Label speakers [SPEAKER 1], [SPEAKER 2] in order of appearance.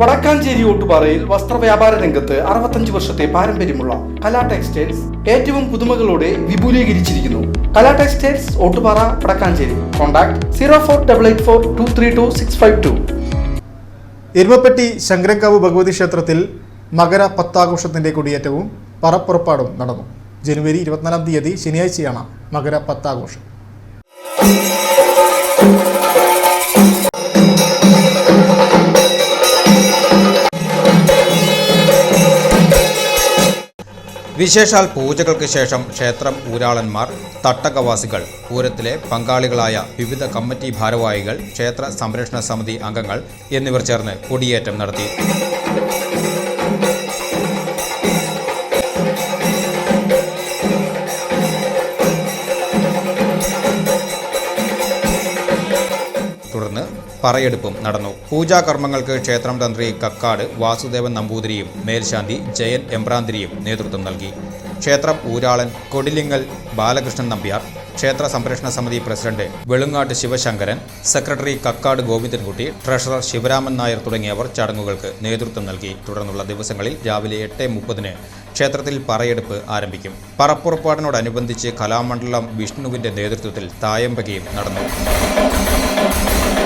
[SPEAKER 1] വടക്കാഞ്ചേരി ഓട്ടുപാറയിൽ വസ്ത്രവ്യാപാര രംഗത്ത് അറുപത്തഞ്ച് വർഷത്തെ പാരമ്പര്യമുള്ള കലാ ടെക്സ്റ്റൈൽസ് ഏറ്റവും പുതുമകളോടെ വിപുലീകരിച്ചിരിക്കുന്നു. Kala textiles Ottupara Vadakkanchery. Contact zero four double eight four two three two six five two.
[SPEAKER 2] Erumapetty Sankarankavu Bhagavathi ക്ഷേത്രത്തിൽ മകര പത്താഘോഷത്തിന്റെ കൊടിയേറ്റവും പറപ്പുറപ്പാടും നടന്നു. ജനുവരി ഇരുപത്തിനാലാം തീയതി ശനിയാഴ്ചയാണ് മകര പത്താഘോഷം.
[SPEAKER 3] വിശേഷാൽ പൂജകൾക്ക് ശേഷം ക്ഷേത്രം ഊരാളന്മാർ തട്ടകവാസികൾ പൂരത്തിലെ പങ്കാളികളായ വിവിധ കമ്മിറ്റി ഭാരവാഹികൾ ക്ഷേത്ര സംരക്ഷണ സമിതി അംഗങ്ങൾ എന്നിവർ ചേർന്ന് കൊടിയേറ്റം നടത്തി. തുടർന്ന് പറയെടുപ്പും നടന്നു. പൂജാകർമ്മങ്ങൾക്ക് ക്ഷേത്രം തന്ത്രി കക്കാട് വാസുദേവൻ നമ്പൂതിരിയും മേൽശാന്തി ജയൻ എംബ്രാന്തിരിയും നേതൃത്വം നൽകി. ക്ഷേത്രം ഊരാളൻ കൊടിലിങ്ങൽ ബാലകൃഷ്ണൻ നമ്പ്യാർ ക്ഷേത്ര സംരക്ഷണ സമിതി president Velungattu Sivasankaran secretary Kakkad Govindankutty treasurer Sivaraman Nair തുടങ്ങിയവർ ചടങ്ങുകൾക്ക് നേതൃത്വം നൽകി. തുടർന്നുള്ള ദിവസങ്ങളിൽ രാവിലെ എട്ട് മുപ്പതിന് ക്ഷേത്രത്തിൽ പറയെടുപ്പ് ആരംഭിക്കും. പറപ്പുറപ്പാടിനോടനുബന്ധിച്ച് കലാമണ്ഡലം വിഷ്ണുവിന്റെ നേതൃത്വത്തിൽ തായമ്പകയും നടന്നു.